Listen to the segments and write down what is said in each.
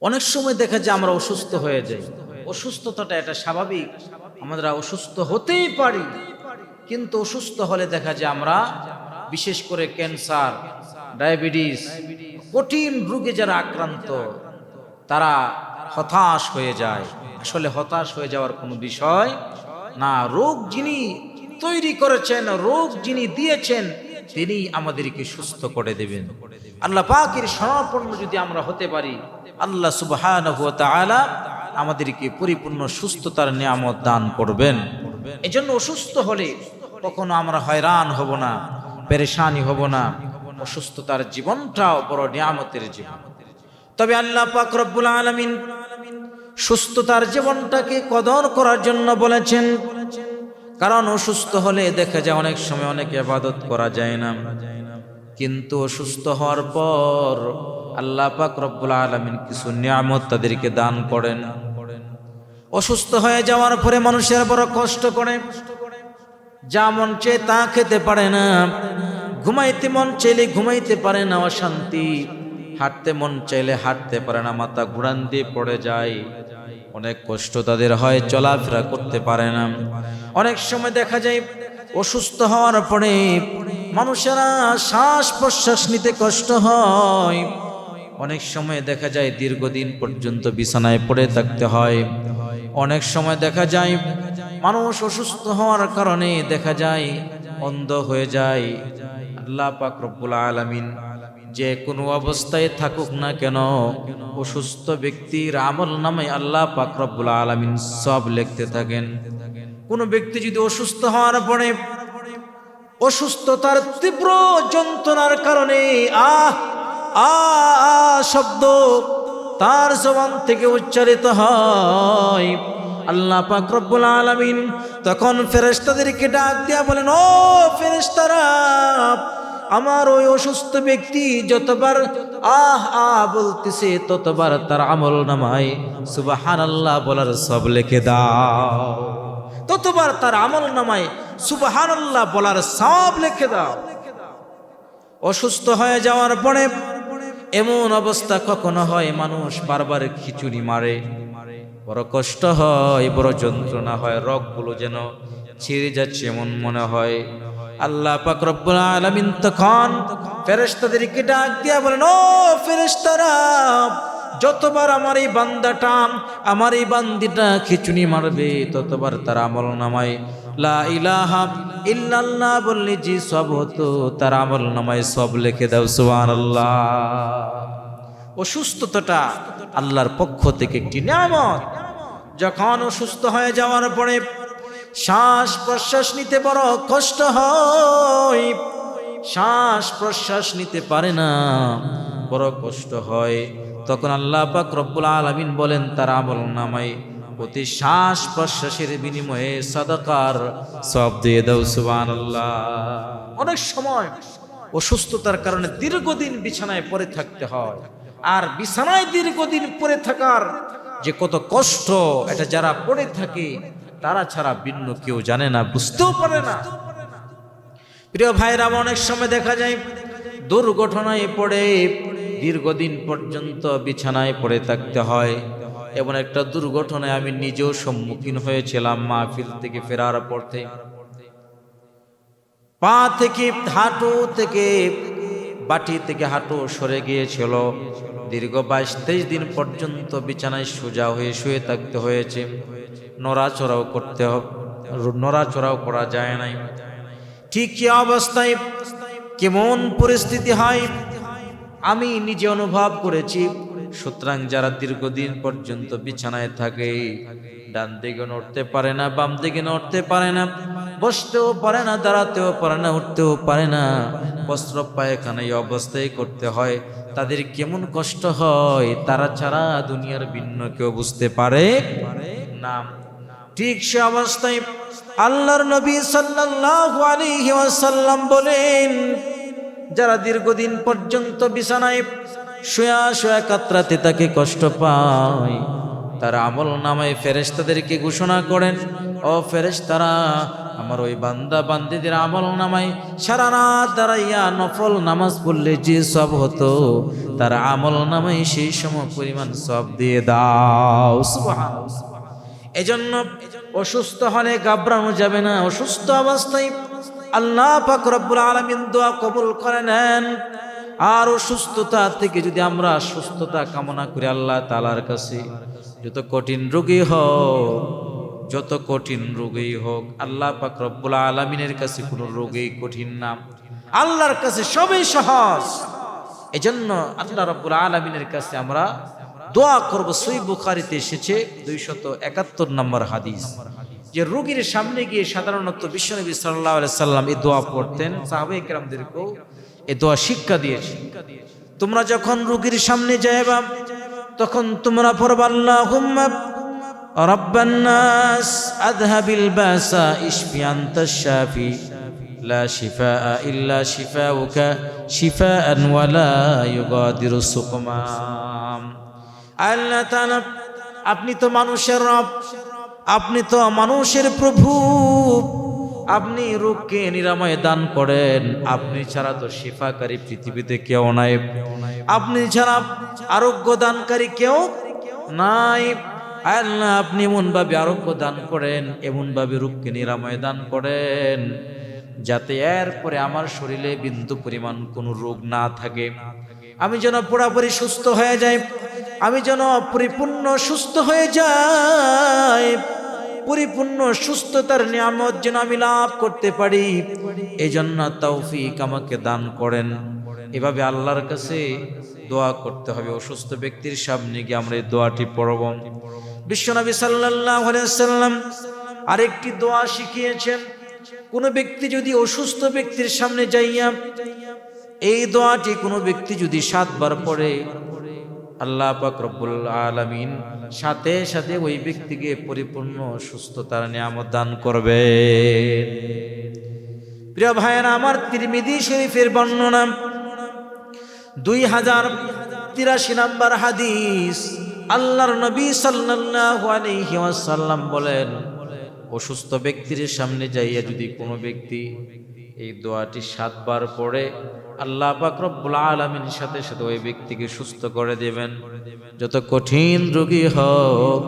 অনেক সময় দেখা যায় আমরা অসুস্থ হয়ে যাই। অসুস্থতাটা এটা স্বাভাবিক। আমরা অসুস্থ হতেই পারি। কিন্তু অসুস্থ হলে দেখা যায় আমরা বিশেষ করে ক্যান্সার, ডায়াবেটিস, কঠিন রোগে যারা আক্রান্ত, তারা হতাশ হয়ে যায়। আসলে হতাশ হয়ে যাওয়ার কোনো বিষয় না। রোগ যিনি তৈরি করেছেন, রোগ যিনি দিয়েছেন তিনি আমাদেরকে সুস্থ করে দেবেন। আল্লাহ পাকের সমাপন্ন যদি আমরা হতে পারি, আল্লাহ তাআলা আমাদেরকে পরিপূর্ণ সুস্থতার নিয়ামত দান করবেন। এজন্য অসুস্থ হলে কখনো আমরা হয়রান হব না, পেরেশানি হব না, অসুস্থতার জীবনটাও বড় নিয়ামতের জীবন। তবে আল্লাহ পাক রব্বুল আলমিন সুস্থতার জীবনটাকে কদর করার জন্য বলেছেন, কারণ অসুস্থ হলে দেখা যায় অনেক সময় অনেক আবাদত করা যায় না। কিন্তু অসুস্থ হওয়ার পর আল্লাহ পাক রব্বুল আলামিন কিছু নিয়ামত তাদেরকে দান করেন। অসুস্থ হয়ে যাওয়ার পরে মানুষের বড় কষ্ট করে। যা মন চেয়ে তা খেতে পারে না। ঘুমাইতে মন চাইলে ঘুমাইতে পারে না অশান্তি। হাঁটতে মন চাইলে হাঁটতে পারে না, মাথা ঘুরান দিয়ে পড়ে যায়। অনেক কষ্ট তাদের হয়, চলাফেরা করতে পারে না। অনেক সময় দেখা যায় অসুস্থ হওয়ার পরে মানুষেরা শ্বাস প্রশ্বাস নিতে কষ্ট হয়। অনেক সময় দেখা যায় দীর্ঘদিন পর্যন্ত বিছানায় পড়ে থাকতে হয়। অনেক সময় দেখা যায় মানুষ অসুস্থ হওয়ার কারণে দেখা যায় অন্ধ হয়ে যায়। আল্লাহ পাক রব্বুল আলামিন যে কোনো অবস্থায় থাকুক না কেন, অসুস্থ ব্যক্তির আমল নামে আল্লাহ পাক রব্বুল আলামিন সব লিখতে থাকেন। কোন ব্যক্তি যদি অসুস্থ হওয়ার পরে অসুস্থতার তীব্র যন্ত্রণার কারণে আহ আ শব্দ তার জবান থেকে উচ্চারিত হয়। আল্লাহ পাক রব্বুল আলামিন তখন ফেরেশতাদেরকে ডাক দিয়া বলেন, ও ফেরেশতারা, আমার ওই অসুস্থ ব্যক্তি যতবার আহ আহ বলতেছে, ততবার তার আমল নামায়। সুবহানাল্লাহ বলার সব লিখে দাও। ততবার তার আমল নামায়। বলার সব লিখে দাও। অসুস্থ হয়ে যাওয়ার পরে এমন অবস্থা কখনো হয় মানুষ বারবার খিচুড়ি মারে। বড় কষ্ট হয়, বড় যন্ত্রণা হয়, রগগুলো যেন ছিঁড়ে যাচ্ছে এমন মনে হয়। আল্লাহ পাক রব্বুল আলামিন তখন ফেরেশতাদেরকে ডাক দিয়া বলেন, ও ফেরেশতারা যতবার আমার এই বান্দাটা, আমার এই বান্দিটা খিচুনি মারবে, ততবার তার আমল নামায়। লা ইলাহা ইল্লাল্লাহ বললে যে সব হতো, তার আমল নামায় সব লিখে দাও, সুবহানাল্লাহ। অসুস্থতাটা আল্লাহর পক্ষ থেকে একটি নিয়ামত। যখন অসুস্থ হয়ে যাওয়ার পরে শ্বাস প্রশ্বাস নিতে বড় কষ্ট হয়। শ্বাস প্রশ্বাস নিতে পারে না, বড় কষ্ট হয়। তখন আল্লাহ পাক রব্বুল আলামিন বলেন, তার আমল নামাই প্রতি শ্বাস প্রশ্বাসের বিনিময়ে সদকার সব দিয়ে দাও, সুবহানাল্লাহ। অনেক সময় অসুস্থতার কারণে দীর্ঘদিন বিছানায় পড়ে থাকতে হয়। আর বিছানায় দীর্ঘদিন পড়ে থাকার যে কত কষ্ট, এটা যারা পড়ে থাকে, তারা ছাড়া ভিন্ন কেউ জানে না, বুঝতেও পারে না। প্রিয় ভাইরা অনেক সময় দেখা যায়, দুর্ঘটনায় পড়ে দীর্ঘদিন পর্যন্ত বিছানায় পড়ে থাকতে হয়। এবং একটা দুর্ঘটনায় আমি নিজেও সম্মুখীন হয়েছিলাম মাহফিল থেকে ফেরার পথে। পা থেকে হাঁটু থেকে বাটি থেকে হাঁটু সরে গিয়েছিল। দীর্ঘ বাইশ তেইশ দিন পর্যন্ত বিছানায় সোজা হয়ে শুয়ে থাকতে হয়েছে। নড়াচড়াও করতে নড়াচড়াও করা যায় নাই। ঠিক কি অবস্থায়? কেমন পরিস্থিতি হয়? আমি নিজে অনুভব করেছি। সুতরাং যারা দীর্ঘদিন পর্যন্ত বিছানায় থাকে, ডান দিকে নড়তে পারে না, বাম দিকে নড়তে পারে না, বসতেও পারে না, দাঁড়াতেও পারে না, উঠতেও পারে না, বস্ত্র পায়খানা অবস্থায় করতে হয়, তাদের কেমন কষ্ট হয়, তারা ছাড়া দুনিয়ার ভিন্ন কেউ বুঝতে পারে না। ঠিক সে অবস্থায় আল্লাহর নবী সাল্লাল্লাহু আলাইহি ওয়াসাল্লাম বলেন যারা দীর্ঘদিন পর্যন্ত বিছানায় শুয়া শুয়া কাতরাতে তাকে কষ্ট পায়, তারা আমল নামায় ফেরেশতাদেরকে ঘোষণা করেন, ও ফেরেশ তারা আমার ওই বান্দা বান্দিদের আমল নামাই সারা রাত দাঁড়াইয়া নফল নামাজ পড়লে যে সব হতো, তার আমল নামাই সেই সময় পরিমাণ সব দিয়ে দাও। এজন্য অসুস্থ হলে ঘাবড়ানো যাবে না, অসুস্থ অবস্থায় আল্লাহ পাক রব্বুল আলামিন দোয়া কবুল করে নেন। আর অসুস্থতা থেকে যদি আমরা সুস্থতা কামনা করি আল্লাহ তালার কাছে, যত কঠিন রোগী হোক, যত কঠিন রোগী হোক, আল্লাহ পাক রব্বুল আলামিনের কাছে কোনো রোগী কঠিন না। আল্লাহর কাছে সবই সহজ। এজন্য আল্লাহ রব্বুল আলমিনের কাছে আমরা দোয়া করব। সই বুখারিতে এসেছে দুইশত একাত্তর নম্বর হাদিস। যে রোগীর সামনে গিয়ে সাধারণত বিশ্বনবী সাল্লাহ সাল্লাম এই দোয়া পড়তেন, সাহাবে একরামদেরকেও এ দোয়া শিক্ষা দিয়েছে তোমরা যখন রোগীর সামনে যাইবা, তখন তোমরা পড়বা আল্লাহ রব্বান্নাস আদহাবিল বাসা ইশফি আনতাস শাফি, লা শিফা ইল্লা শিফাউকা শিফাআন ওয়া লা ইউগাদিরু সুকমা আল্লাহ তাআলা, আপনি তো মানুষের রব আপনি তো মানুষের প্রভু। আপনি রোগকে নিরাময় দান করেন। আপনি ছাড়া তো শিফাকারী পৃথিবীতে কেউ নাই। আপনি ছাড়া আরোগ্য দানকারী কেউ নাই। আল্লাহ, আপনি এমনভাবে আরোগ্য দান করেন, এমনভাবে রোগকে নিরাময় দান করেন, যাতে এরপরে আমার শরীরে বিন্দু পরিমাণ কোনো রোগ না থাকে। আমি যেন পুরাপুরি সুস্থ হয়ে যাই, আমি যেন পরিপূর্ণ সুস্থ হয়ে যাই। পরিপূর্ণ সুস্থতার নিয়ামত যেন আমি লাভ করতে পারি। এই জন্য তৌফিক আমাকে দান করেন। এভাবে আল্লাহর কাছে দোয়া করতে হবে। অসুস্থ ব্যক্তির সামনে গিয়ে আমরা এই দোয়াটি পড়ব। বিশ্বনবী সাল্লাম আরেকটি দোয়া শিখিয়েছেন। কোনো ব্যক্তি যদি অসুস্থ ব্যক্তির সামনে যাইয়া এই দোয়াটি কোনো ব্যক্তি যদি সাতবার পড়ে আল্লাহ রব্বুল আলামিন সাথে সাথে ওই ব্যক্তিকে পরিপূর্ণ সুস্থতার নিয়ামত দান করবে প্রিয় ভাইয়েরা, আমার তিরমিদি শরীফের বর্ণনা দুই হাজার তিরাশি নাম্বার হাদিস। আল্লাহর নবী ওয়াসাল্লাম বলেন, অসুস্থ ব্যক্তির সামনে যাইয়া যদি কোনো ব্যক্তি এই দোয়াটি সাতবার পড়ে আল্লাহ পাক রব্বুল আলামিন সাথে সাথে ওই ব্যক্তিকে সুস্থ করে দেবেন। যত কঠিন রোগী হোক,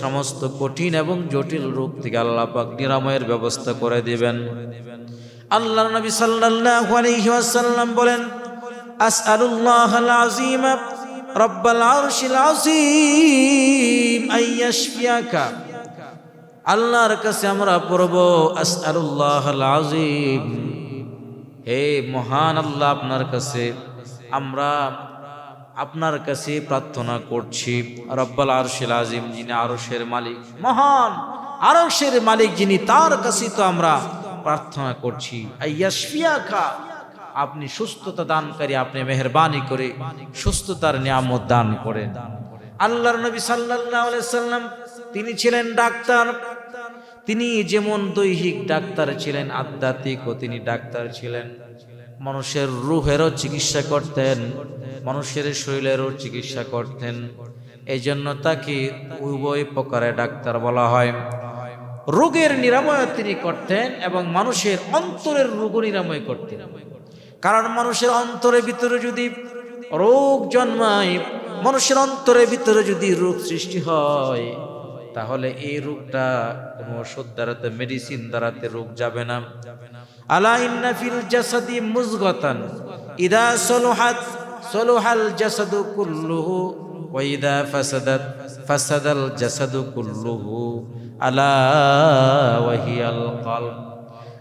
সমস্ত কঠিন এবং জটিল রোগ থেকে আল্লাহ পাক নিরাময়ের ব্যবস্থা করে দেবেন। আল্লাহর নবী সাল্লাল্লাহু আলাইহি ওয়াসাল্লাম বলেন আসআলুল্লাহাল আযীম রব্বাল আরশিল আযীম, আইয়াশফিয়াকা। আল্লাহর কাছে আমরা পড়ব, আসআলুল্লাহ আজিম হে মহান আল্লাহ আপনার কাছে, আমরা আপনার কাছে প্রার্থনা করছি। রব্বাল আরশেল আজিম যিনি আরশের মালিক, মহান আরশের মালিক যিনি, তার কাছে তো আমরা প্রার্থনা করছি। আপনি সুস্থতা দানকারী, আপনি মেহরবানি করে সুস্থতার নিয়ামত দান করেন। আল্লাহর নবী সাল্লাল্লাহু আলাইহি সাল্লাম, তিনি ছিলেন ডাক্তার তিনি যেমন দৈহিক ডাক্তার ছিলেন, আধ্যাত্মিক ও তিনি ডাক্তার ছিলেন। মানুষের রুহেরও চিকিৎসা করতেন, মানুষের শরীরেরও চিকিৎসা করতেন। এই জন্য তাকে উভয় প্রকারে ডাক্তার বলা হয়। রোগের নিরাময় তিনি করতেন এবং মানুষের অন্তরের রোগ নিরাময় করতেন। কারণ মানুষের অন্তরের ভিতরে যদি রোগ জন্মায়, মানুষের অন্তরের ভিতরে যদি রোগ সৃষ্টি হয় তাহলে এই রোগটা কোনো ওষুধ দ্বারাতে মেডিসিন দ্বারাতে রোগ যাবে না। আলা ইন্না ফিল জাসাদি মুজগাতান, ইদা সলুহাত, সলুহাল জাসাদু কুল্লুহু, ওয়া ইদা ফাসাদাত, ফাসাদাল জাসাদু কুল্লুহু, আলা ওয়াহিয়াল কলব।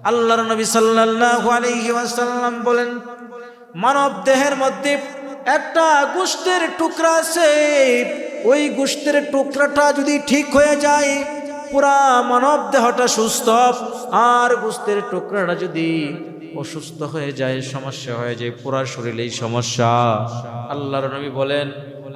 আল্লাহর নবী সাল্লাল্লাহু আলাইহি ওয়াসাল্লাম বলেন, মানব দেহের মধ্যে একটা গোষ্ঠের টুকরা আছে ওই গোষ্ঠের টুকরাটা যদি ঠিক হয়ে যায়, পুরা মানব দেহটা সুস্থ, আর গোষ্ঠের টুকরাটা যদি অসুস্থ হয়ে যায়, সমস্যা হয়ে যায়, পুরা শরীরেই সমস্যা। আল্লাহর নবী বলেন,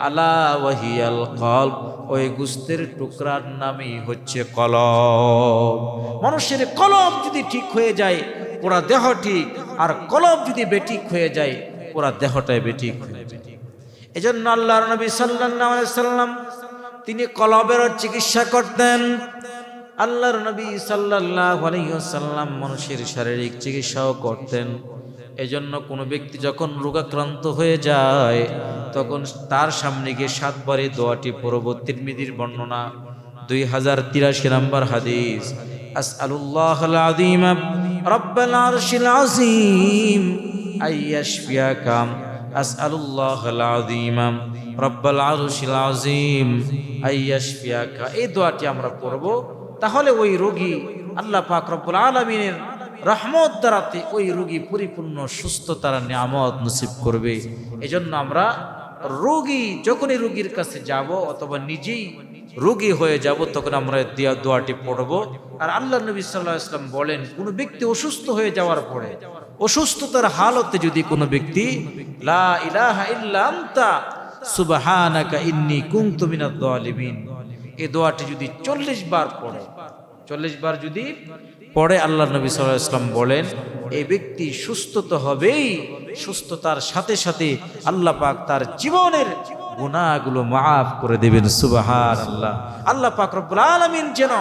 আলা ওয়াহিয়াল কলব ওই গুস্তের টুকরার নামই হচ্ছে কলব। মানুষের কলব যদি ঠিক হয়ে যায়, পুরা দেহ ঠিক আর কলম যদি বেঠিক হয়ে যায়, পুরা দেহটাই বেঠিক হয়ে যায়। এই জন্য আল্লাহর নবী আলাইহি সাল্লাম তিনি কলবের চিকিৎসা করতেন। আল্লাহর নবী সাল্লাল্লাহু আলাইহি ওয়াসাল্লাম মানুষের শারীরিক চিকিৎসাও করতেন। এজন্য কোনো ব্যক্তি যখন রোগাক্রান্ত হয়ে যায়, তখন তার সামনে গিয়ে সাতবারে দোয়াটি পরবর্তী মিদির বর্ণনা দুই হাজার তিরাশি নম্বর হাদিস। আসআলুল্লাহ আযীম রব্বাল আরশিল আযীম আইয়াশফিয়াকা আসআলুল্লাহ رب العرش العظيم أن يشفيك এই দোয়াটি আমরা পড়ব। তাহলে ওই রোগী আল্লাহ পাক রব্বুল আলমিনের রহমত দ্বারাতে ওই রোগী পরিপূর্ণ সুস্থতার নিয়ামত নসিব করবে। এজন্য আমরা রোগী, যখনই রোগীর কাছে যাব অথবা নিজেই রোগী হয়ে যাব, তখন আমরা দিয়া দোয়াটি পড়ব। আর আল্লাহ নবী সাল্লাহ ইসলাম বলেন, কোনো ব্যক্তি অসুস্থ হয়ে যাওয়ার পরে, অসুস্থতার হালতে যদি কোনো ব্যক্তি এই দোয়াটি যদি চল্লিশ বার পড়ে, চল্লিশ বার যদি পরে আল্লাহ নবী সাল্লাহ ইসলাম বলেন এই ব্যক্তি সুস্থ তো হবেই, সুস্থতার সাথে সাথে আল্লাহ পাক তার জীবনের গুণাগুলো মাফ করে দেবেন সুবাহার আল্লাহ আল্লাহ পাকরবুল আলামিন যেন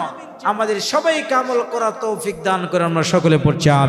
আমাদের সবাই কামল করা তৌফিক দান করে আমরা সকলে পড়ছি আমি